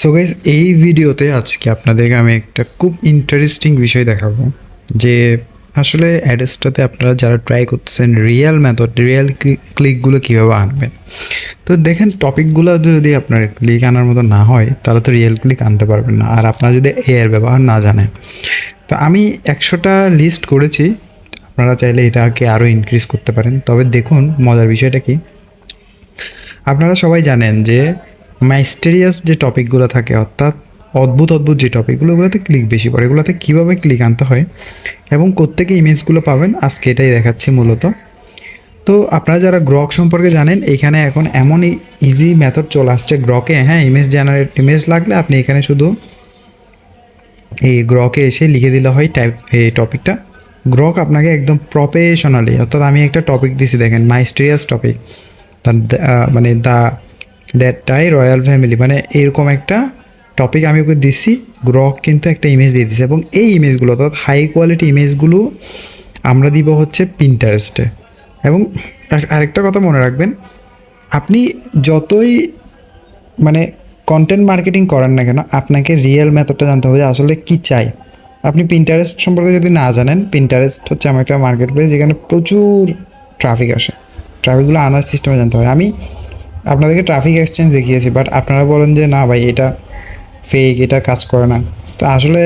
So guys এই ভিডিওতে আজকে আপনাদেরকে আমি একটা খুব ইন্টারেস্টিং বিষয় দেখাবো, যে আসলে অ্যাড্রেসটাতে আপনারা যারা ট্রাই করতেছেন রিয়েল মেথড রিয়েল ক্লিকগুলো কীভাবে আনবেন। তো দেখেন টপিকগুলো যদি আপনার ক্লিক আনার মতো না হয়, তাহলে তো রিয়েল ক্লিক আনতে পারবেন না। আর আপনারা যদি এ এর ব্যবহার না জানেন, তো আমি একশোটা লিস্ট করেছি, আপনারা চাইলে এটাকে আরও ইনক্রিজ করতে পারেন। তবে দেখুন মজার বিষয়টা কি, আপনারা সবাই জানেন যে মাইস্টেরিয়াস যে টপিকগুলো থাকে, অর্থাৎ অদ্ভুত অদ্ভুত যে টপিকগুলো ওগুলোতে ক্লিক বেশি পড়ে। এগুলোতে কীভাবে ক্লিক আনতে হয় এবং কোত্থেকে ইমেজগুলো পাবেন, আজকে এটাই দেখাচ্ছি মূলত। তো আপনারা যারা গ্রক সম্পর্কে জানেন, এখানে এখন এমন ইজি মেথড চলে আসছে গ্রকে হ্যাঁ ইমেজ জেনারেট ইমেজ লাগলে আপনি এখানে শুধু এই গ্রকে এসে লিখে দিলে হয় টাইপ এই টপিকটা গ্রক আপনাকে একদম প্রফেশনালি অর্থাৎ আমি একটা টপিক দিছি, দেখেন মাইস্টেরিয়াস টপিক তার মানে the that Thai royal family মানে এরকম একটা টপিক আমি ওকে দিছি গ্রক কিন্তু একটা ইমেজ দিয়ে দিছে এবং এই ইমেজগুলো অর্থাৎ হাই কোয়ালিটি ইমেজগুলো আমরা দিব হচ্ছে পিন্টারেস্টে এবং আর- আরেকটা কথা মনে রাখবেন, আপনি যতই মানে কন্টেন্ট মার্কেটিং করেন না কেন, আপনাকে রিয়েল মেথডটা জানতে হবে যে আসলে কী চাই। আপনি পিন্টারেস্ট সম্পর্কে যদি না জানেন পিন্টারেস্ট হচ্ছে আমার একটা মার্কেট প্লেস যেখানে প্রচুর ট্রাফিক আসে। ট্রাফিকগুলো আনার সিস্টেমে জানতে হবে আমি আপনাদেরকে ট্রাফিক এক্সচেঞ্জ দেখিয়েছি বাট আপনারা বলেন যে, না ভাই, এটা ফেক এটা কাজ করে না। তো আসলে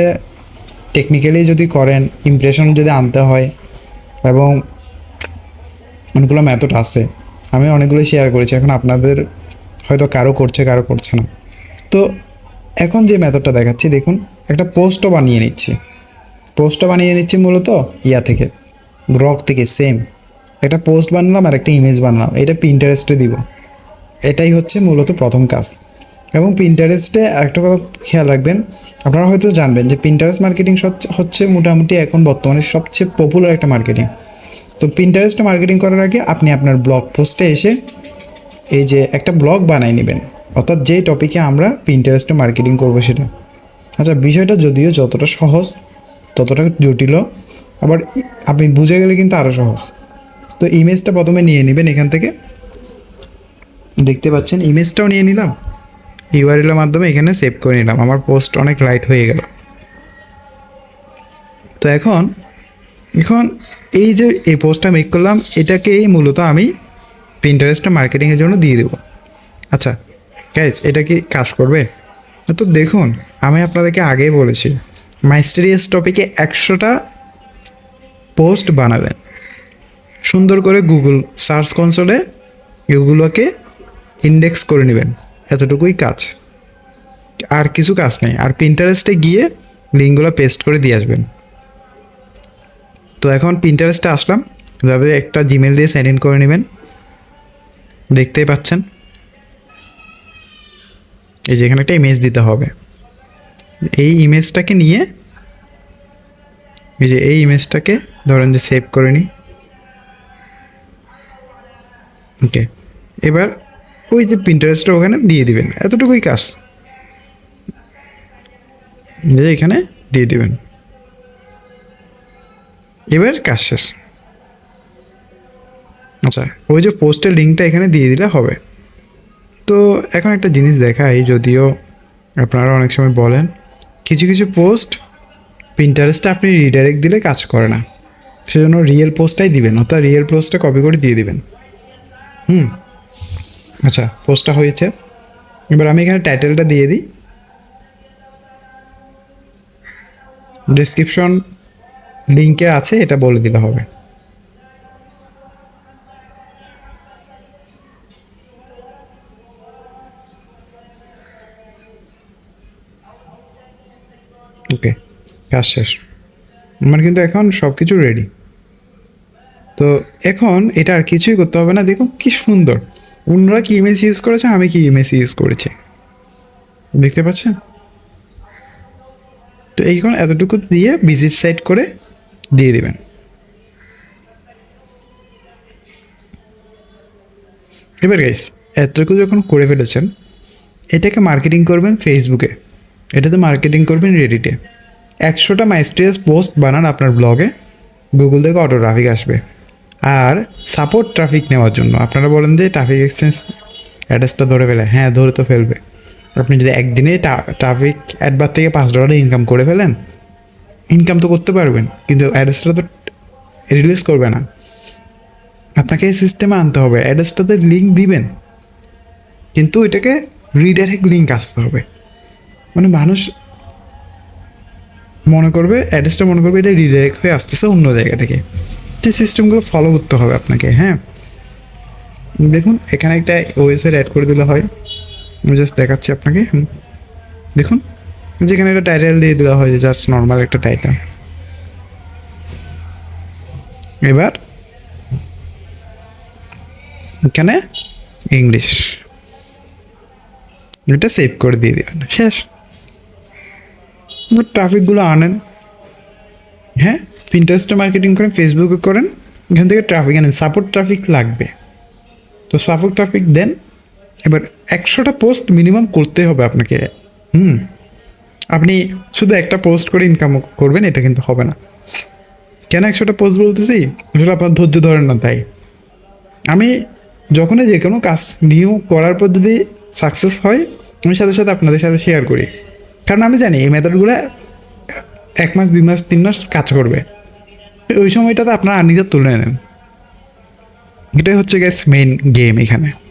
টেকনিক্যালি যদি করেন ইমপ্রেশন যদি আনতে হয়, এবং অনেকগুলো মেথড আছে, আমি অনেকগুলো শেয়ার করেছি, এখন আপনাদের হয়তো কারও করছে কারও করছে না। তো এখন যে মেথডটা দেখাচ্ছি, দেখুন, একটা পোস্টও বানিয়ে নিচ্ছি। পোস্টটা বানিয়ে নিচ্ছি মূলত ইয়া থেকে গ্রক থেকে সেম একটা পোস্ট বানালাম আর একটা ইমেজ বানালাম, এটা পিন্টারেস্টে দিব। এটাই হচ্ছে মূলত প্রথম কাজ। এবং পিন্টারেস্টে আরেকটা কথা খেয়াল রাখবেন, আপনারা হয়তো জানবেন যে পিন্টারেস্ট মার্কেটিং হচ্ছে মোটামুটি এখন বর্তমানে সবচেয়ে পপুলার একটা মার্কেটিং তো পিন্টারেস্টে মার্কেটিং করার আগে আপনি আপনার ব্লগ পোস্টে এসে এই যে একটা ব্লগ বানাই নেবেন। অর্থাৎ যে টপিকে আমরা পিন্টারেস্টে মার্কেটিং করব সেটা। আচ্ছা বিষয়টা যদিও যতটা সহজ, ততটা জটিল আবার আপনি বুঝে গেলে কিন্তু আরও সহজ। তো ইমেজটা প্রথমে নিয়ে নেবেন এখান থেকে। দেখতে পাচ্ছেন ইমেজটাও নিয়ে নিলাম। ইউআরএলের মাধ্যমে এখানে সেভ করে নিলাম। আমার পোস্ট অনেক লাইট হয়ে গেল। তো এখন এখন এই যে এই পোস্টটা মেক করলাম এটাকেই মূলত আমি পিন্টারেস্টে মার্কেটিংয়ের জন্য দিয়ে দেবো। আচ্ছা গ্যাস এটা কি কাজ করবে? তো দেখুন, আমি আপনাদেরকে আগেই বলেছি মাইস্টেরিয়াস টপিকে একশোটা পোস্ট বানাবেন। সুন্দর করে গুগল সার্চ কনসোলে এগুলোকে ইন্ডেক্স করে নেবেন। এতটুকুই কাজ। আর কিছু কাজ নেই। আর পিন্টারেস্টে গিয়ে লিঙ্কগুলো পেস্ট করে দিয়ে আসবেন। তো এখন পিন্টারেস্টে আসলাম। যাদের একটা জিমেল দিয়ে সাইন ইন করে নেবেন। দেখতেই পাচ্ছেন। এই যে এখানে একটা ইমেজ দিতে হবে। এই ইমেজটাকে নিয়ে এই যে এই ইমেজটাকে ধরেন যে সেভ করে নিই। ওকে এবার ওই যে প্রিন্টারেস্টটা ওখানে দিয়ে দিবেন। এতটুকুই কাজ। যে এখানে দিয়ে দিবেন। এবার কাজ শেষ। আচ্ছা ওই যে পোস্টের লিঙ্কটা এখানে দিয়ে দিলে হবে। তো এখন একটা জিনিস দেখাই, যদিও আপনারা অনেক সময় বলেন, কিছু কিছু পোস্ট প্রিন্টারেস্টে আপনি রিডাইরেক্ট দিলে কাজ করে না। সেজন্য রিয়েল পোস্টটাই দিবেন, অর্থাৎ রিয়েল পোস্টটা কপি করে দিয়ে দিবেন। হুম? আচ্ছা পোস্টটা হয়েছে। এবার আমি এখানে টাইটেলটা দিয়ে দিই। ডিসক্রিপশন লিঙ্কে আছে, এটা বলে দিলে হবে। ওকে কাজ শেষ। আমার কিন্তু এখন সব কিছু রেডি তো এখন এটা আর কিছুই করতে হবে না। দেখুন, কি সুন্দর। অন্যরা কি ইমেজ ইউজ করেছে? আমি কি ইমেজ ইউজ করেছি? দেখতে পাচ্ছেন? তো এইখন এতটুকু দিয়ে ভিজিট সাইট করে দিয়ে দিবেন। এবার গাইস এতটুকু যখন করে ফেলেছেন, এটাকে মার্কেটিং করবেন ফেসবুকে এটাতে মার্কেটিং করবেন রেডিটে একশোটা মাইস্ট্রিয়াস পোস্ট বানান আপনার ব্লগে গুগল থেকে অটো ট্রাফিক আসবে। আর সাপোর্ট ট্রাফিক নেওয়ার জন্য। আপনারা বলেন যে ট্রাফিক এক্সচেঞ্জ অ্যাড্রেসটা ধরে ফেলে। হ্যাঁ ধরে তো ফেলবে। আপনি যদি একদিনে ট্রাফিক অ্যাডবার থেকে পাঁচ ডলার ইনকাম করে ফেলেন ইনকাম তো করতে পারবেন, কিন্তু অ্যাড্রেসটা তো রিলিজ করবে না। আপনাকে এই সিস্টেমে আনতে হবে। অ্যাড্রেসটাতে লিঙ্ক দিবেন। কিন্তু এটাকে রিডাইরেক্ট লিঙ্ক আসতে হবে। মানে মানুষ মনে করবে অ্যাড্রেসটা মনে করবে এটা রিডাইরেক্ট হয়ে আসতেছে অন্য জায়গা থেকে। সেই সিস্টেমগুলো ফলো করতে হবে আপনাকে হ্যাঁ? দেখুন, এখানে একটা ওয়েবসাইট অ্যাড করে দিলে হয়। আমি জাস্ট দেখাচ্ছি আপনাকে দেখুন, যেখানে একটা টাইটেল দিয়ে দেওয়া হয় জাস্ট নর্মাল একটা টাইটেল এবার, এখানে ইংলিশ এটা সেভ করে দিয়ে দেবেন, শেষ। ট্রাফিকগুলো আনেন। পিন্টারেস্টে মার্কেটিং করেন ফেসবুকে করেন, এখান থেকে ট্রাফিক আনেন। সাপোর্ট ট্রাফিক লাগবে। তো সাপোর্ট ট্রাফিক দেন। এবার একশোটা পোস্ট মিনিমাম করতে হবে আপনাকে। হুম। আপনি শুধু একটা পোস্ট করে ইনকাম করবেন, এটা কিন্তু হবে না। কেন একশোটা পোস্ট বলতেছি? আসলে আপনার ধৈর্য ধরেন না তাই। আমি যখনই যে কোনো কাজ নিউ করার পর যদি সাকসেস হয়, আমি সাথে সাথে আপনাদের সাথে শেয়ার করি। কারণ আমি জানি এই মেথডগুলো এক মাস, দুই মাস, তিন মাস কাজ করবে। ওই সময়টাতে আপনারা নিজের তুলে নেন। এটাই হচ্ছে গ্যাস মেইন গেম এখানে।